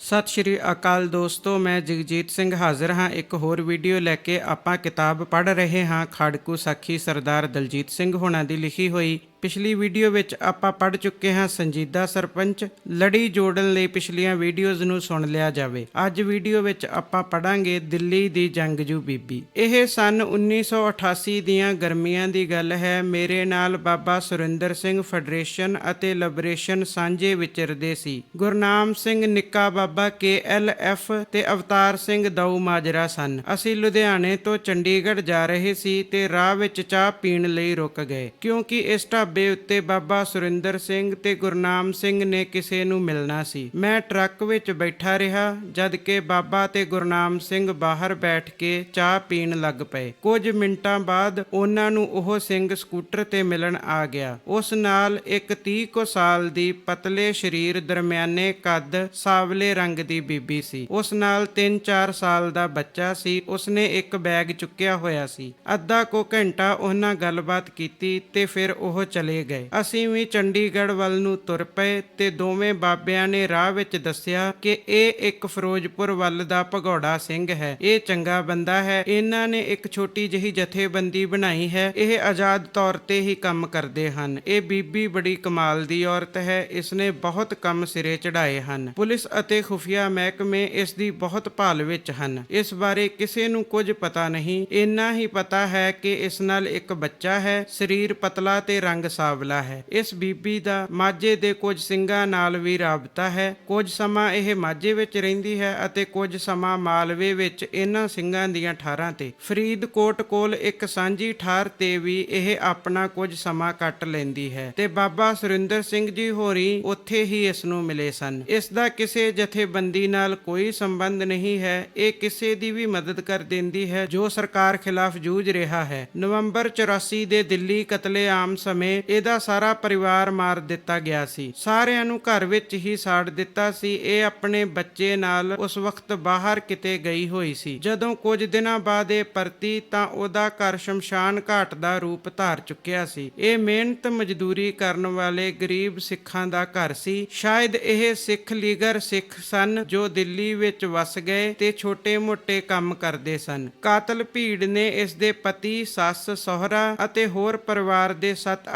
ਸਤਿ ਸ਼੍ਰੀ ਅਕਾਲ ਦੋਸਤੋ, ਮੈਂ ਜਗਜੀਤ ਸਿੰਘ ਹਾਜ਼ਰ ਹਾਂ। ਇੱਕ ਹੋਰ ਵੀਡੀਓ ਲੈ ਕੇ ਆਪਾਂ ਕਿਤਾਬ ਪੜ੍ਹ ਰਹੇ ਹਾਂ। ਖਾੜਕੂ ਸਾਖੀ ਸਰਦਾਰ ਦਲਜੀਤ ਸਿੰਘ ਹੋਣਾ ਦੀ ਲਿਖੀ ਹੋਈ ਪਿਛਲੀ ਵੀਡੀਓ ਵਿੱਚ ਆਪਾਂ ਪੜ੍ਹ ਚੁੱਕੇ ਹਾਂ ਸੰਜੀਦਾ ਸਰਪੰਚ, ਲੜੀ ਜੋੜਨ ਲਈ ਪਿਛਲੀਆਂ ਵੀਡੀਓਜ਼ ਨੂੰ ਸੁਣ ਲਿਆ ਜਾਵੇ। ਅੱਜ ਵੀਡੀਓ ਵਿੱਚ ਆਪਾਂ ਪੜਾਂਗੇ ਦਿੱਲੀ ਦੀ ਜੰਗਜੂ ਬੀਬੀ। ਇਹ ਸਨ 1988 ਦੀਆਂ ਗਰਮੀਆਂ ਦੀ ਗੱਲ ਹੈ। ਮੇਰੇ ਨਾਲ ਬਾਬਾ ਸੁਰਿੰਦਰ ਸਿੰਘ ਫੈਡਰੇਸ਼ਨ ਅਤੇ ਲਿਬਰੇਸ਼ਨ ਸਾਂਝੇ ਵਿਚਰਦੇ ਸੀ। ਗੁਰਨਾਮ ਸਿੰਘ ਨਿੱਕਾ ਬਾਬਾ ਕੇ ਐਲ ਐਫ ਤੇ ਅਵਤਾਰ ਸਿੰਘ ਦਊ ਮਾਜਰਾ ਸਨ। ਅਸੀਂ ਲੁਧਿਆਣੇ ਤੋਂ ਚੰਡੀਗੜ੍ਹ ਜਾ ਰਹੇ ਸੀ ਤੇ ਰਾਹ ਵਿੱਚ ਚਾਹ ਪੀਣ ਲਈ ਰੁਕ ਗਏ। ਕਿਉਂਕਿ ਇਸ ਢਾਬੇ ਉੱਤੇ ਬਾਬਾ ਸੁਰਿੰਦਰ ਸਿੰਘ ਤੇ ਗੁਰਨਾਮ ਸਿੰਘ ਨੇ ਕਿਸੇ ਨੂੰ ਮਿਲਣਾ ਸੀ। ਮੈਂ ਟਰੱਕ ਵਿੱਚ ਬੈਠਾ ਰਿਹਾ, ਜਦ ਕਿ ਬਾਬਾ ਤੇ ਗੁਰਨਾਮ ਸਿੰਘ ਬਾਹਰ ਬੈਠ ਕੇ ਚਾਹ ਪੀਣ ਲੱਗ ਪਏ। ਕੁਝ ਮਿੰਟਾਂ ਬਾਅਦ ਉਹਨਾਂ ਨੂੰ ਉਹ ਸਿੰਘ ਸਕੂਟਰ ਤੇ ਮਿਲਣ ਆ ਗਿਆ। ਉਸ ਨਾਲ ਇੱਕ 30 ਕੁ ਸਾਲ ਦੀ ਪਤਲੇ ਸਰੀਰ ਦਰਮਿਆਨੇ ਕੱਦ ਸਾਵਲੇ ਰੰਗ ਦੀ ਬੀਬੀ ਸੀ। ਉਸ ਨਾਲ 3-4 ਸਾਲ ਦਾ ਬੱਚਾ ਸੀ। ਉਸਨੇ ਇੱਕ ਬੈਗ ਚੁੱਕਿਆ ਹੋਇਆ ਸੀ। ਅੱਧਾ ਕੋ ਘੰਟਾ ਉਹਨਾਂ ਗੱਲਬਾਤ ਕੀਤੀ ਤੇ ਫਿਰ ਉਹ ਚਲੇ। ਗਏ। ਅਸੀਂ ਵੀ ਚੰਡੀਗੜ੍ਹ ਵੱਲ ਨੂੰ ਤੁਰ ਪਏ ਤੇ ਦੋਵੇਂ ਬਾਬਿਆਂ ਨੇ ਰਾਹ ਵਿੱਚ ਦੱਸਿਆ ਕਿ ਇਹ ਇੱਕ ਫਿਰੋਜ਼ਪੁਰ ਵੱਲ ਦਾ ਭਗੌੜਾ ਸਿੰਘ ਹੈ। ਇਹ ਚੰਗਾ ਬੰਦਾ ਹੈ। ਇਹਨਾਂ ਨੇ ਇੱਕ ਛੋਟੀ ਜਿਹੀ ਜਥੇਬੰਦੀ ਬਣਾਈ ਹੈ। ਇਹ ਆਜ਼ਾਦ ਤੌਰ ਤੇ ਹੀ ਕੰਮ ਕਰਦੇ ਹਨ। ਇਹ ਬੀਬੀ ਬੜੀ ਕਮਾਲ ਦੀ ਔਰਤ ਹੈ। ਇਸਨੇ ਬਹੁਤ ਕੰਮ ਸਿਰੇ ਚੜਾਏ ਹਨ। ਪੁਲਿਸ ਅਤੇ ਖੁਫੀਆ ਮਹਿਕਮੇ ਇਸ ਦੀ ਬਹੁਤ ਭਾਲ ਵਿੱਚ ਹਨ। ਇਸ ਬਾਰੇ ਕਿਸੇ ਨੂੰ ਕੁਝ ਪਤਾ ਨਹੀਂ। ਇੰਨਾ ਹੀ ਪਤਾ ਹੈ ਕਿ ਇਸ ਨਾਲ ਇੱਕ ਬੱਚਾ ਹੈ। ਸਰੀਰ ਪਤਲਾ ਤੇ ਰੰਗ ਸਾਵਲਾ ਹੈ। ਇਸ ਬੀਬੀ ਦਾ ਮਾਝੇ ਦੇ ਕੁਝ ਸਿੰਘਾਂ ਨਾਲ ਵੀ ਰਾਬਤਾ ਹੈ। ਕੁਝ ਸਮਾਂ ਇਹ ਮਾਝੇ ਵਿੱਚ ਰਹਿੰਦੀ ਹੈ ਅਤੇ ਕੁਝ ਸਮਾਂ ਮਾਲਵੇ ਵਿੱਚ ਇਹਨਾਂ ਸਿੰਘਾਂ ਦੀਆਂ ਠਾਰਾਂ ਤੇ। ਫਰੀਦਕੋਟ ਕੋਲ ਇੱਕ ਸਾਂਝੀ ਠਾਰ ਤੇ ਵੀ ਇਹ ਆਪਣਾ ਕੁਝ ਸਮਾਂ ਕੱਟ ਲੈਂਦੀ ਹੈ ਤੇ ਬਾਬਾ ਸੁਰਿੰਦਰ ਸਿੰਘ ਜੀ ਹੋਰੀ ਉੱਥੇ ਹੀ ਇਸ ਨੂੰ ਮਿਲੇ ਸਨ। ਇਸ ਦਾ ਕਿਸੇ ਜਥੇਬੰਦੀ ਨਾਲ ਕੋਈ ਸੰਬੰਧ ਨਹੀਂ ਹੈ। ਇਹ ਕਿਸੇ ਦੀ ਵੀ ਮਦਦ ਕਰ ਦਿੰਦੀ ਹੈ ਜੋ ਸਰਕਾਰ ਖਿਲਾਫ ਜੂਝ ਰਿਹਾ ਹੈ। ਨਵੰਬਰ 84 ਦੇ ਦਿੱਲੀ ਕਤਲੇਆਮ ਸਮੇਂ ਇਹਦਾ ਸਾਰਾ ਪਰਿਵਾਰ ਮਾਰ ਦਿੱਤਾ ਗਿਆ ਸੀ। ਸਾਰਿਆਂ ਨੂੰ ਘਰ ਵਿੱਚ ਹੀ ਸਾੜ ਦਿੱਤਾ ਸੀ। ਇਹ ਆਪਣੇ ਬੱਚੇ ਨਾਲ ਉਸ ਵਕਤ ਬਾਹਰ ਕਿਤੇ ਗਈ ਹੋਈ ਸੀ। ਜਦੋਂ ਕੁਝ ਦਿਨਾਂ ਬਾਅਦ ਇਹ ਪਰਤੀ ਤਾਂ ਉਹਦਾ ਘਰ ਸ਼ਮਸ਼ਾਨ ਘਾਟ ਦਾ ਰੂਪ ਧਾਰ ਚੁੱਕਿਆ ਸੀ। ਇਹ ਮਿਹਨਤ ਮਜ਼ਦੂਰੀ ਕਰਨ ਵਾਲੇ ਗਰੀਬ ਸਿੱਖਾਂ ਦਾ ਘਰ ਸੀ। ਸ਼ਾਇਦ ਇਹ ਸਿੱਖ ਲੀਗਰ ਸਿੱਖ ਸਨ ਜੋ ਦਿੱਲੀ ਵਿੱਚ ਵਸ ਗਏ ਤੇ ਛੋਟੇ-ਮੋਟੇ ਕੰਮ ਕਰਦੇ ਸਨ। ਕਾਤਲ ਭੀੜ ਨੇ ਇਸ ਦੇ ਪਤੀ, ਸੱਸ, ਸਹੁਰਾ ਅਤੇ ਹੋਰ ਪਰਿਵਾਰ ਦੇ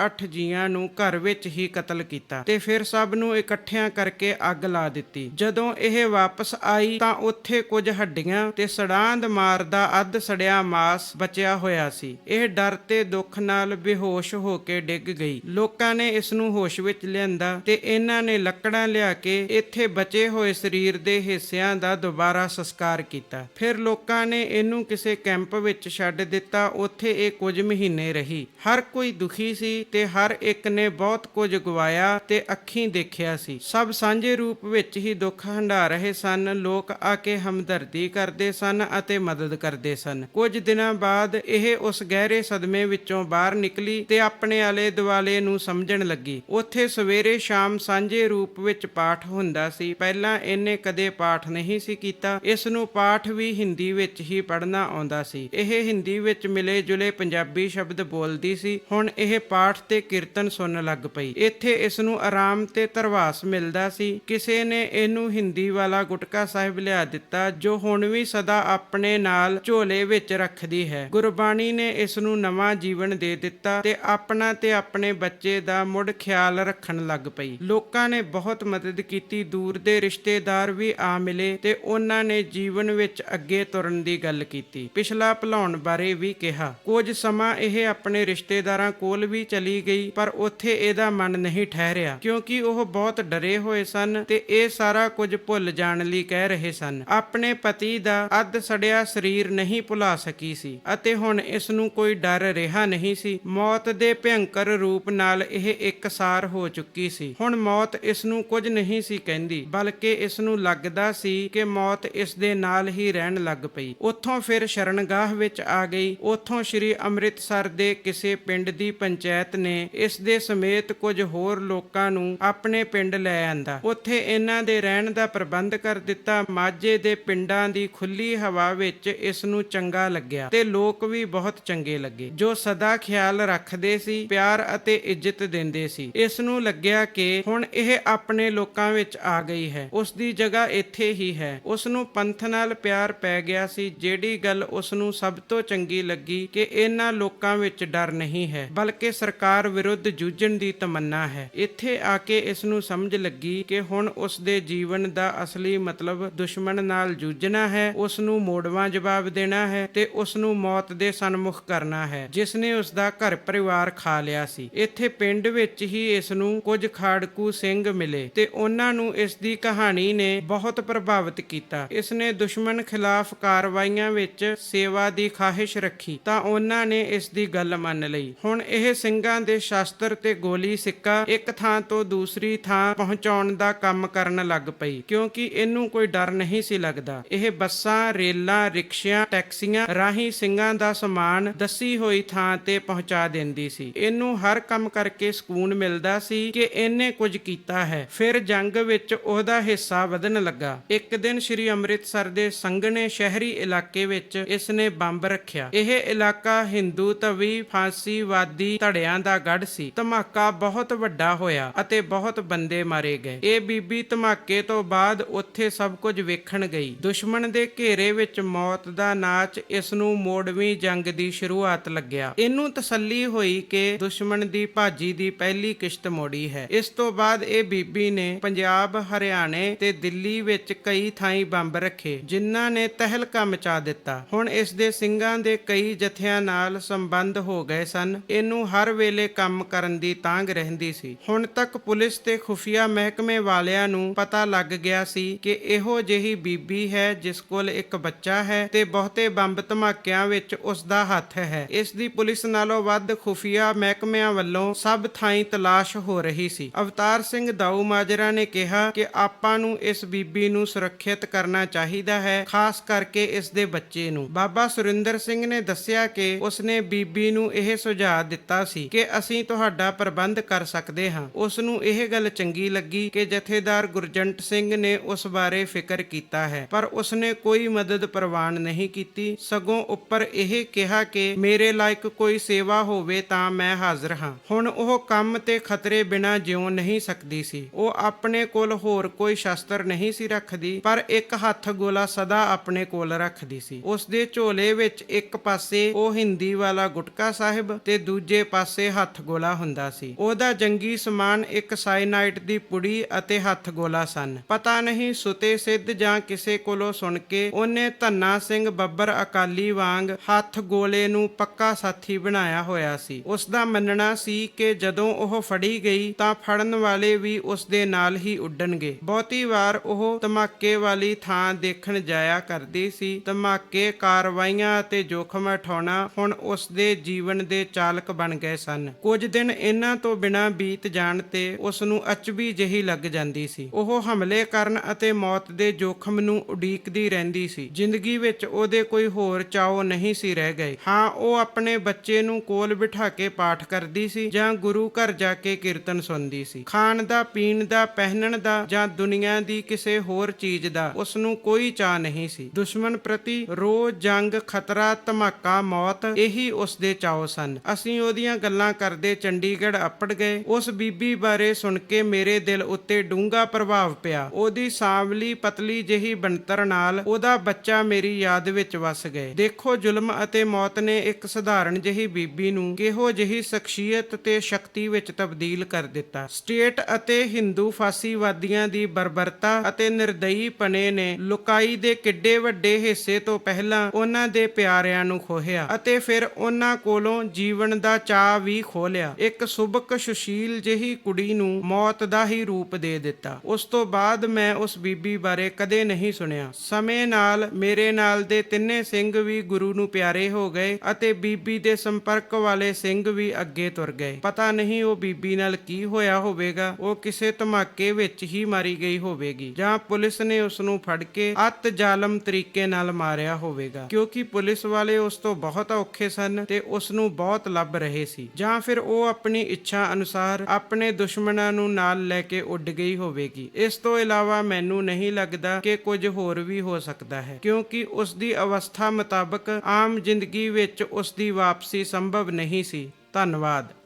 8 ਜੀਆਂ ਨੂੰ ਘਰ ਵਿੱਚ ਹੀ ਕਤਲ ਕੀਤਾ ਤੇ ਫਿਰ ਸਭ ਨੂੰ ਇਕੱਠਿਆਂ ਕਰਕੇ ਅੱਗ ਲਾ ਦਿੱਤੀ। ਜਦੋਂ ਇਹ ਵਾਪਸ ਆਈ ਤਾਂ ਉੱਥੇ ਕੁਝ ਹੱਡੀਆਂ ਤੇ ਸੜਾਂਦ ਮਾਰਦਾ ਅੱਧ ਸੜਿਆ ਮਾਸ ਬਚਿਆ ਹੋਇਆ ਸੀ। ਇਹ ਡਰ ਤੇ ਦੁੱਖ ਨਾਲ ਬੇਹੋਸ਼ ਹੋ ਕੇ ਡਿੱਗ ਗਈ। ਲੋਕਾਂ ਨੇ ਇਸ ਨੂੰ ਹੋਸ਼ ਵਿੱਚ ਲਿਆਂਦਾ ਤੇ ਇਹਨਾਂ ਨੇ ਲੱਕੜਾਂ ਲਿਆ ਕੇ ਇੱਥੇ ਬਚੇ ਹੋਏ ਸਰੀਰ ਦੇ ਹਿੱਸਿਆਂ ਦਾ ਦੁਬਾਰਾ ਸੰਸਕਾਰ ਕੀਤਾ। ਫਿਰ ਲੋਕਾਂ ਨੇ ਇਹਨੂੰ ਕਿਸੇ ਕੈਂਪ ਵਿੱਚ ਛੱਡ ਦਿੱਤਾ। ਉੱਥੇ ਇਹ ਕੁਝ ਮਹੀਨੇ ਰਹੀ। ਹਰ ਕੋਈ ਦੁਖੀ ਸੀ ਤੇ ਹਰ ਇੱਕ ਨੇ ਬਹੁਤ ਕੁਝ ਗਵਾਇਆ ਤੇ ਅੱਖੀਂ ਦੇਖਿਆ ਸੀ। ਸਭ ਸਾਂਝੇ ਰੂਪ ਵਿੱਚ ਹੀ ਦੁੱਖ ਹੰਢਾ ਰਹੇ ਸਨ। ਲੋਕ ਆ ਕੇ ਹਮਦਰਦੀ ਕਰਦੇ ਸਨ ਅਤੇ ਮਦਦ ਕਰਦੇ ਸਨ। ਕੁਝ ਦਿਨਾਂ ਬਾਅਦ ਇਹ ਉਸ ਗਹਿਰੇ ਸਦਮੇ ਵਿੱਚੋਂ ਬਾਹਰ ਨਿਕਲੀ ਤੇ ਆਪਣੇ ਆਲੇ ਦੁਆਲੇ ਨੂੰ ਸਮਝਣ ਲੱਗੀ। ਉੱਥੇ ਸਵੇਰੇ ਸ਼ਾਮ ਸਾਂਝੇ ਰੂਪ ਵਿੱਚ ਪਾਠ ਹੁੰਦਾ ਸੀ। ਪਹਿਲਾਂ ਇਹਨੇ ਕਦੇ ਪਾਠ ਨਹੀਂ ਸੀ ਕੀਤਾ। ਇਸ ਨੂੰ ਪਾਠ ਵੀ ਹਿੰਦੀ ਵਿੱਚ ਹੀ ਪੜ੍ਹਨਾ ਆਉਂਦਾ ਸੀ। ਇਹ ਹਿੰਦੀ ਵਿੱਚ ਮਿਲੇ ਜੁਲੇ ਪੰਜਾਬੀ ਸ਼ਬਦ ਬੋਲਦੀ ਸੀ। ਹੁਣ ਇਹ ਪਾਠ ਤੇ ਕੀਰਤਨ ਸੁਣਨ ਲੱਗ ਪਈ। ਇੱਥੇ ਇਸ ਨੂੰ ਆਰਾਮ ਤੇ ਧਰਵਾਸ ਮਿਲਦਾ ਸੀ। ਕਿਸੇ ਨੇ ਇਹਨੂੰ ਹਿੰਦੀ ਵਾਲਾ ਗੁਟਕਾ ਸਾਹਿਬ ਲਿਆ ਦਿੱਤਾ, ਜੋ ਹੁਣ ਵੀ ਸਦਾ ਆਪਣੇ ਨਾਲ ਝੋਲੇ ਵਿੱਚ ਰੱਖਦੀ ਹੈ। ਗੁਰਬਾਣੀ ਨੇ ਇਸ ਨੂੰ ਨਵਾਂ ਜੀਵਨ ਦੇ ਦਿੱਤਾ ਤੇ ਆਪਣਾ ਤੇ ਆਪਣੇ ਬੱਚੇ ਦਾ ਮੁੜ ਖਿਆਲ ਰੱਖਣ ਲੱਗ ਪਈ। ਲੋਕਾਂ ਨੇ ਬਹੁਤ ਮਦਦ ਕੀਤੀ, ਦੂਰ ਦੇ ਰਿਸ਼ਤੇਦਾਰ ਵੀ ਆ ਮਿਲੇ ਤੇ ਉਹਨਾਂ ਨੇ ਜੀਵਨ ਵਿੱਚ ਅੱਗੇ ਤੁਰਨ ਦੀ ਗੱਲ ਕੀਤੀ। ਪਿਛਲਾ ਭੁਲਾਉਣ ਬਾਰੇ ਵੀ ਕਿਹਾ। ਕੁਝ ਸਮਾਂ ਇਹ ਆਪਣੇ ਰਿਸ਼ਤੇਦਾਰਾਂ ਕੋਲ ਵੀ ਚਲੀ ਚਲੀ ਗਈ, ਪਰ ਉੱਥੇ ਇਹਦਾ ਮਨ ਨਹੀਂ ਠਹਿਰਿਆ, ਕਿਉਂਕਿ ਉਹ ਬਹੁਤ ਡਰੇ ਹੋਏ ਸਨ ਤੇ ਇਹ ਸਾਰਾ ਕੁਝ ਭੁੱਲ ਜਾਣ ਲਈ ਕਹਿ ਰਹੇ ਸਨ। ਆਪਣੇ ਪਤੀ ਦਾ ਅੱਧ ਸੜਿਆ ਸਰੀਰ ਨਹੀਂ ਭੁਲਾ ਸਕੀ ਸੀ ਅਤੇ ਹੁਣ ਇਸ ਨੂੰ ਕੋਈ ਡਰ ਰਿਹਾ ਨਹੀਂ ਸੀ। ਮੌਤ ਦੇ ਭਿਅੰਕਰ ਰੂਪ ਨਾਲ ਇਹ ਇੱਕਸਾਰ ਹੋ ਚੁੱਕੀ ਸੀ। ਹੁਣ ਮੌਤ ਇਸ ਨੂੰ ਕੁਝ ਨਹੀਂ ਸੀ ਕਹਿੰਦੀ, ਬਲਕਿ ਇਸ ਨੂੰ ਲੱਗਦਾ ਸੀ ਕਿ ਮੌਤ ਇਸ ਦੇ ਨਾਲ ਹੀ ਰਹਿਣ ਲੱਗ ਪਈ। ਉੱਥੋਂ ਫਿਰ ਸ਼ਰਨਗਾਹ ਵਿੱਚ ਆ ਗਈ। ਉੱਥੋਂ ਸ੍ਰੀ ਅੰਮ੍ਰਿਤਸਰ ਦੇ ਕਿਸੇ ਪਿੰਡ ਦੀ ਪੰਚਾਇਤ ਨੇ ਇਸ ਦੇ ਸਮੇਤ ਕੁਝ ਹੋਰ ਲੋਕਾਂ ਨੂੰ ਆਪਣੇ ਪਿੰਡ ਲੈ ਆਂਦਾ। ਉੱਥੇ ਇਹਨਾਂ ਦੇ ਰਹਿਣ ਦਾ ਪ੍ਰਬੰਧ ਕਰ ਦਿੱਤਾ। ਮਾਝੇ ਦੇ ਪਿੰਡਾਂ ਦੀ ਖੁੱਲੀ ਹਵਾ ਵਿੱਚ ਇਸ ਨੂੰ ਚੰਗਾ ਲੱਗਿਆ ਤੇ ਲੋਕ ਵੀ ਬਹੁਤ ਚੰਗੇ ਲੱਗੇ, ਜੋ ਸਦਾ ਖਿਆਲ ਰੱਖਦੇ ਸੀ, ਪਿਆਰ ਅਤੇ ਇੱਜ਼ਤ ਦਿੰਦੇ ਸੀ। ਇਸ ਨੂੰ ਲੱਗਿਆ ਕਿ ਹੁਣ ਇਹ ਆਪਣੇ ਲੋਕਾਂ ਵਿੱਚ ਆ ਗਈ ਹੈ। ਉਸ ਦੀ ਜਗ੍ਹਾ ਇੱਥੇ ਹੀ ਹੈ। ਉਸ ਨੂੰ ਪੰਥ ਨਾਲ ਪਿਆਰ ਪੈ ਗਿਆ ਸੀ, ਜਿਹੜੀ ਗੱਲ ਉਸ ਨੂੰ ਸਭ ਤੋਂ ਚੰਗੀ ਲੱਗੀ ਕਿ ਇਹਨਾਂ ਲੋਕਾਂ ਵਿੱਚ ਡਰ ਨਹੀਂ ਹੈ, ਬਲਕਿ ਸਰਕਾਰ ਵਿਰੁੱਧ ਜੂਝਣ ਦੀ ਤਮੰਨਾ ਹੈ। ਇੱਥੇ ਆ ਕੇ ਇਸ ਨੂੰ ਸਮਝ ਲੱਗੀ ਕਿ ਹੁਣ ਉਸ ਦੇ ਜੀਵਨ ਦਾ ਅਸਲੀ ਮਤਲਬ ਦੁਸ਼ਮਣ ਨਾਲ ਜੂਝਣਾ ਹੈ ਉਸ ਨੂੰ ਮੋੜਵਾਂ ਜਵਾਬ ਦੇਣਾ ਹੈ ਤੇ ਉਸ ਨੂੰ ਮੌਤ ਦੇ ਸਨਮੁਖ ਕਰਨਾ ਹੈ ਜਿਸ ਨੇ ਉਸ ਦਾ ਘਰ ਪਰਿਵਾਰ ਖਾ ਲਿਆ ਸੀ। ਇੱਥੇ ਪਿੰਡ ਵਿੱਚ ਹੀ ਇਸ ਨੂੰ ਕੁਝ ਖਾੜਕੂ ਸਿੰਘ ਮਿਲੇ ਤੇ ਉਹਨਾਂ ਨੂੰ ਇਸ ਦੀ ਕਹਾਣੀ ਨੇ ਬਹੁਤ ਪ੍ਰਭਾਵਿਤ ਕੀਤਾ। ਇਸ ਨੇ ਦੁਸ਼ਮਣ ਖਿਲਾਫ ਕਾਰਵਾਈਆਂ ਵਿੱਚ ਸੇਵਾ ਦੀ ਖਾਹਿਸ਼ ਰੱਖੀ ਤਾਂ ਉਹਨਾਂ ਨੇ ਇਸ ਦੀ ਗੱਲ ਮੰਨ ਲਈ। ਹੁਣ ਇਹ ਸਿੰਘਾਂ ਦੇ ਸ਼ਾਸਤਰ ਤੇ ਗੋਲੀ ਸਿੱਕਾ ਇੱਕ ਥਾਂ ਤੋਂ ਦੂਸਰੀ ਥਾਂ ਪਹੁੰਚਾਉਣ ਦਾ ਕੰਮ ਕਰਨ ਲੱਗ ਪਈ, ਕਿਉਂਕਿ ਇਹਨੂੰ ਕੋਈ ਡਰ ਨਹੀਂ ਸੀ ਲੱਗਦਾ। ਇਹ ਬੱਸਾਂ, ਰੇਲਾਂ, ਰਿਕਸ਼ਿਆਂ, ਟੈਕਸੀਆਂ ਰਾਹੀਂ ਸਿੰਘਾਂ ਦਾ ਸਮਾਨ ਦੱਸੀ ਹੋਈ ਥਾਂ ਤੇ ਪਹੁੰਚਾ ਦਿੰਦੀ ਸੀ। ਇਹਨੂੰ ਹਰ ਕੰਮ ਕਰਕੇ ਸਕੂਨ ਮਿਲਦਾ ਸੀ ਕਿ ਇਹਨੇ ਕੁਝ ਕੀਤਾ ਹੈ। ਫਿਰ ਜੰਗ ਵਿੱਚ ਉਹਦਾ ਹਿੱਸਾ ਵਧਣ ਲੱਗਾ। ਇੱਕ ਦਿਨ ਸ੍ਰੀ ਅੰਮ੍ਰਿਤਸਰ ਦੇ ਸੰਘਣੇ ਸ਼ਹਿਰੀ ਇਲਾਕੇ ਵਿੱਚ ਇਸ ਨੇ ਬੰਬ ਰੱਖਿਆ। ਇਹ ਇਲਾਕਾ ਹਿੰਦੂ ਤਵੀ ਫਾਂਸੀਵਾਦੀ ਧੜਿਆਂ ਦਾ ਗੜ ਸੀ। ਧਮਾਕਾ ਬਹੁਤ ਵੱਡਾ ਹੋਇਆ ਅਤੇ ਬਹੁਤ ਬੰਦੇ ਮਾਰੇ ਗਏ। ਇਹ ਬੀਬੀ ਧਮਾਕੇ ਤੋਂ ਬਾਅਦ ਉੱਥੇ ਸਭ ਕੁਝ ਵੇਖਣ ਗਈ। ਦੁਸ਼ਮਣ ਦੇ ਘੇਰੇ ਵਿੱਚ ਮੌਤ ਦਾ ਨਾਚ ਇਸ ਨੂੰ ਮੋੜਵੀਂ ਜੰਗ ਦੀ ਸ਼ੁਰੂਆਤ ਲੱਗਿਆ। ਇਹਨੂੰ ਤਸੱਲੀ ਹੋਈ ਕਿ ਦੁਸ਼ਮਣ ਦੀ ਭਾਜੀ ਦੀ ਪਹਿਲੀ ਕਿਸ਼ਤ ਮੋੜੀ ਹੈ। ਇਸ ਤੋਂ ਬਾਅਦ ਇਹ ਬੀਬੀ ਨੇ ਪੰਜਾਬ, ਹਰਿਆਣੇ ਤੇ ਦਿੱਲੀ ਵਿੱਚ ਕਈ ਥਾਈਂ ਬੰਬ ਰੱਖੇ, ਜਿਨ੍ਹਾਂ ਨੇ ਤਹਿਲਕਾ ਮਚਾ ਦਿੱਤਾ। ਹੁਣ ਇਸ ਦੇ ਸਿੰਘਾਂ ਦੇ ਕਈ ਜਥਿਆਂ ਨਾਲ ਸੰਬੰਧ ਹੋ ਗਏ ਸਨ। ਇਹਨੂੰ ਹਰ ਵੇਲੇ ਕੰਮ ਕਰਨ ਦੀ ਤਾਂਗ ਰਹਿੰਦੀ ਸੀ। ਹੁਣ ਤੱਕ ਪੁਲਿਸ ਤੇ ਖੁਫੀਆ ਮਹਿਕਮੇ ਵਾਲਿਆਂ ਨੂੰ ਪਤਾ ਲੱਗ ਗਿਆ ਸੀ ਕਿ ਇਹੋ ਜਿਹੀ ਬੀਬੀ ਹੈ ਜਿਸ ਕੋਲ ਇੱਕ ਬੱਚਾ ਹੈ ਤੇ ਬਹੁਤੇ ਬੰਬ ਧਮਾਕਿਆਂ ਵਿੱਚ ਉਸ ਦਾ ਹੱਥ ਹੈ। ਇਸ ਦੀ ਪੁਲਿਸ ਨਾਲੋਂ ਵੱਧ ਖੁਫੀਆ ਮਹਿਕਮਿਆਂ ਵੱਲੋਂ ਸਭ ਥਾਈਂ ਤਲਾਸ਼ ਹੋ ਰਹੀ ਸੀ। ਅਵਤਾਰ ਸਿੰਘ ਦਾਊ ਮਾਜਰਾ ਨੇ ਕਿਹਾ ਕਿ ਆਪਾਂ ਨੂੰ ਇਸ ਬੀਬੀ ਨੂੰ ਸੁਰੱਖਿਅਤ ਕਰਨਾ ਚਾਹੀਦਾ ਹੈ, ਖਾਸ ਕਰਕੇ ਇਸ ਦੇ ਬੱਚੇ ਨੂੰ। ਬਾਬਾ ਸੁਰਿੰਦਰ ਸਿੰਘ ਨੇ ਦੱਸਿਆ ਕਿ ਉਸਨੇ ਬੀਬੀ ਨੂੰ ਇਹ ਸੁਝਾਅ ਦਿੱਤਾ ਸੀ ਕਿ ਅਸੀਂ ਤੁਹਾਡਾ ਪ੍ਰਬੰਧ ਕਰ ਸਕਦੇ ਹਾਂ। ਉਸ ਨੂੰ ਇਹ ਗੱਲ ਚੰਗੀ ਲੱਗੀ ਕਿ ਜਥੇਦਾਰ ਗੁਰਜੰਟ ਸਿੰਘ ਨੇ ਉਸ ਬਾਰੇ ਫਿਕਰ ਕੀਤਾ ਹੈ, ਪਰ ਉਸਨੇ ਕੋਈ ਮਦਦ ਪ੍ਰਵਾਨ ਨਹੀਂ ਕੀਤੀ। ਸਗੋਂ ਉੱਪਰ ਇਹ ਕਿਹਾ ਕਿ ਮੇਰੇ ਲਾਇਕ ਕੋਈ ਸੇਵਾ ਹੋਵੇ ਤਾਂ ਮੈਂ ਹਾਜ਼ਰ ਹਾਂ। ਹੁਣ ਉਹ ਕੰਮ ਤੇ ਖਤਰੇ ਬਿਨਾਂ ਜਿਉ ਨਹੀਂ ਸਕਦੀ ਸੀ। ਉਹ ਆਪਣੇ ਕੋਲ ਹੋਰ ਕੋਈ ਸ਼ਸਤਰ ਨਹੀਂ ਸੀ ਰੱਖਦੀ, ਪਰ ਇੱਕ ਹੱਥ ਗੋਲਾ ਸਦਾ ਆਪਣੇ ਕੋਲ ਰੱਖਦੀ ਸੀ। ਉਸ ਦੇ ਝੋਲੇ ਵਿੱਚ ਇੱਕ ਪਾਸੇ ਉਹ ਹਿੰਦੀ ਵਾਲਾ ਗੁਟਕਾ ਸਾਹਿਬ ਤੇ ਦੂਜੇ ਪਾਸੇ ਹੱਥ ਗੋਲਾ ਹੁੰਦਾ ਸੀ। ਉਹਦਾ ਜੰਗੀ ਸਮਾਨ ਇੱਕ ਸਾਇਨਾਈਟ ਦੀ ਪੁੜੀ ਅਤੇ ਹੱਥ ਗੋਲਾ ਸਨ। ਪਤਾ ਨਹੀਂ ਸੁਤੇ ਸਿੱਧ ਜਾਂ ਕਿਸੇ ਕੋਲੋਂ ਸੁਣ ਕੇ ਉਹਨੇ ਧੰਨਾ ਸਿੰਘ ਬੱਬਰ ਅਕਾਲੀ ਵਾਂਗ ਹੱਥ ਗੋਲੇ ਨੂੰ ਪੱਕਾ ਸਾਥੀ ਬਣਾਇਆ ਹੋਇਆ ਸੀ। ਉਸ ਦਾ ਮੰਨਣਾ ਸੀ ਕਿ ਜਦੋਂ ਉਹ ਫੜੀ ਗਈ ਤਾਂ ਫੜਨ ਵਾਲੇ ਵੀ ਉਸ ਦੇ ਨਾਲ ਹੀ ਉੱਡਣਗੇ। ਬਹੁਤੀ ਵਾਰ ਉਹ ਧਮਾਕੇ ਵਾਲੀ ਥਾਂ ਦੇਖਣ ਜਾਇਆ ਕਰਦੀ ਸੀ। ਧਮਾਕੇ ਕਾਰਵਾਈਆਂ ਅਤੇ ਜੋਖਮ ਉਠਾਉਣਾ ਹੁਣ ਉਸ ਦੇ ਜੀਵਨ ਦੇ ਚਾਲਕ ਬਣ ਗਏ ਸਨ। ਕੁਝ ਦਿਨ ਇਹਨਾਂ ਤੋਂ ਬਿਨਾਂ ਬੀਤ ਜਾਣ ਤੇ ਉਸ ਨੂੰ ਅਚਬੀ ਜਹੀ ਲੱਗ ਜਾਂਦੀ ਸੀ। ਉਹ ਹਮਲੇ ਕਰਨ ਅਤੇ ਮੌਤ ਦੇ ਜੋਖਮ ਨੂੰ ਉਡੀਕਦੀ ਰਹਿੰਦੀ ਸੀ। ਜ਼ਿੰਦਗੀ ਵਿੱਚ ਉਹਦੇ ਕੋਈ ਹੋਰ ਚਾਓ ਨਹੀਂ ਸੀ ਰਹਿ ਗਏ। ਹਾਂ, ਉਹ ਆਪਣੇ ਬੱਚੇ ਨੂੰ ਕੋਲ ਬਿਠਾ ਕੇ ਪਾਠ ਕਰਦੀ ਸੀ ਜਾਂ ਗੁਰੂ ਘਰ ਜਾ ਕੇ ਕੀਰਤਨ ਸੁਣਦੀ ਸੀ। ਖਾਣ ਦਾ, ਪੀਣ ਦਾ, ਪਹਿਨਣ ਦਾ ਜਾਂ ਦੁਨੀਆ ਦੀ ਕਿਸੇ ਹੋਰ ਚੀਜ਼ ਦਾ ਉਸ ਨੂੰ ਕੋਈ ਚਾਹ ਨਹੀਂ ਸੀ। ਦੁਸ਼ਮਣ ਪ੍ਰਤੀ ਰੋਜ਼ ਜੰਗ, ਖਤਰਾ, ਧਮਾਕਾ, ਮੌਤ ਇਹੀ ਉਸ ਦੇ ਚਾਅ ਸਨ। ਅਸੀਂ ਉਹਦੀਆਂ ਗੱਲਾਂ ਕਰਦੇ ਚੰਡੀਗੜ੍ਹ ਅੱਪੜ ਗਏ। ਉਸ ਬੀਬੀ ਬਾਰੇ ਸੁਣ ਕੇ ਮੇਰੇ ਦਿਲ ਉੱਤੇ ਡੂੰਘਾ ਪ੍ਰਭਾਵ ਪਿਆ। ਉਹਦੀ ਸਾਂਵਲੀ ਪਤਲੀ ਜਿਹੀ ਬਣਤਰ ਨਾਲ ਉਹਦਾ ਬੱਚਾ ਮੇਰੀ ਯਾਦ ਵਿੱਚ ਵਸ ਗਏ। ਦੇਖੋ ਜ਼ੁਲਮ ਅਤੇ ਮੌਤ ਨੇ ਇੱਕ ਸਧਾਰਨ ਜਿਹੀ ਬੀਬੀ ਨੂੰ ਕਿਹੋ ਜਿਹੀ ਸ਼ਖਸੀਅਤ ਤੇ ਸ਼ਕਤੀ ਵਿੱਚ ਤਬਦੀਲ ਕਰ ਦਿੱਤਾ। ਸਟੇਟ ਅਤੇ ਹਿੰਦੂ ਫਾਸੀਵਾਦੀਆਂ ਦੀ ਬਰਬਰਤਾ ਅਤੇ ਨਿਰਦਈ ਪਨੇ ਨੇ ਲੁਕਾਈ ਦੇ ਕਿੱਡੇ ਵੱਡੇ ਹਿੱਸੇ ਤੋਂ ਪਹਿਲਾਂ ਉਹਨਾਂ ਦੇ ਪਿਆਰਿਆਂ ਨੂੰ ਖੋਹਿਆ ਅਤੇ ਫਿਰ ਉਹਨਾਂ ਕੋਲੋਂ ਜੀਵਨ ਦਾ ਚਾਅ ਵੀ ਖੋਲਿਆ। ਇੱਕ ਸੁਬਕ ਸੁਸ਼ੀਲ ਜਿਹੀ ਕੁੜੀ ਨੂੰ ਮੌਤ ਦਾ ਹੀ ਰੂਪ ਦੇ ਦਿੱਤਾ। ਉਸ ਤੋਂ ਬਾਅਦ ਮੈਂ ਉਸ ਬੀਬੀ ਬਾਰੇ ਕਦੇ ਨਹੀਂ ਸੁਣਿਆ। ਸਮੇਂ ਨਾਲ ਮੇਰੇ ਨਾਲ ਦੇ ਤਿੰਨੇ ਸਿੰਘ ਵੀ ਗੁਰੂ ਨੂੰ ਪਿਆਰੇ ਹੋ ਗਏ ਅਤੇ ਬੀਬੀ ਦੇ ਸੰਪਰਕ ਵਾਲੇ ਸਿੰਘ ਵੀ ਅੱਗੇ ਤੁਰ ਗਏ। ਪਤਾ ਨਹੀਂ ਉਹ ਬੀਬੀ ਨਾਲ ਕੀ ਹੋਇਆ ਹੋਵੇਗਾ। ਉਹ ਕਿਸੇ ਧਮਾਕੇ ਵਿੱਚ ਹੀ ਮਾਰੀ ਗਈ ਹੋਵੇਗੀ ਜਾਂ ਪੁਲਿਸ ਨੇ ਉਸ ਨੂੰ ਫੜ ਕੇ ਅਤ ਜ਼ਾਲਮ ਤਰੀਕੇ ਨਾਲ ਮਾਰਿਆ ਹੋਵੇਗਾ। ਕਿਉਂਕਿ ਪੁਲਿਸ ਵਾਲੇ ਉਸ ਤੋਂ ਬਹੁਤ ਔਖੇ ਸਨ ਤੇ ਉਸ ਨੂੰ ਬਹੁਤ ਲੱਭ ਰਹੇ ਸੀ। ਜਾਂ ਫਿਰ ਉਹ ਆਪਣੀ ਇੱਛਾ ਅਨੁਸਾਰ ਆਪਣੇ ਦੁਸ਼ਮਣਾਂ ਨੂੰ ਨਾਲ ਲੈ ਕੇ ਉੱਡ ਗਈ ਹੋਵੇਗੀ। ਇਸ ਤੋਂ ਇਲਾਵਾ ਮੈਨੂੰ ਨਹੀਂ ਲੱਗਦਾ ਕਿ ਕੁਝ ਹੋਰ ਵੀ ਹੋ ਸਕਦਾ ਹੈ, ਕਿਉਂਕਿ ਉਸ ਦੀ ਅਵਸਥਾ ਮੁਤਾਬਕ ਆਮ ਜ਼ਿੰਦਗੀ ਵਿੱਚ ਉਸ ਦੀ ਵਾਪਸੀ ਸੰਭਵ ਨਹੀਂ ਸੀ। ਧੰਨਵਾਦ।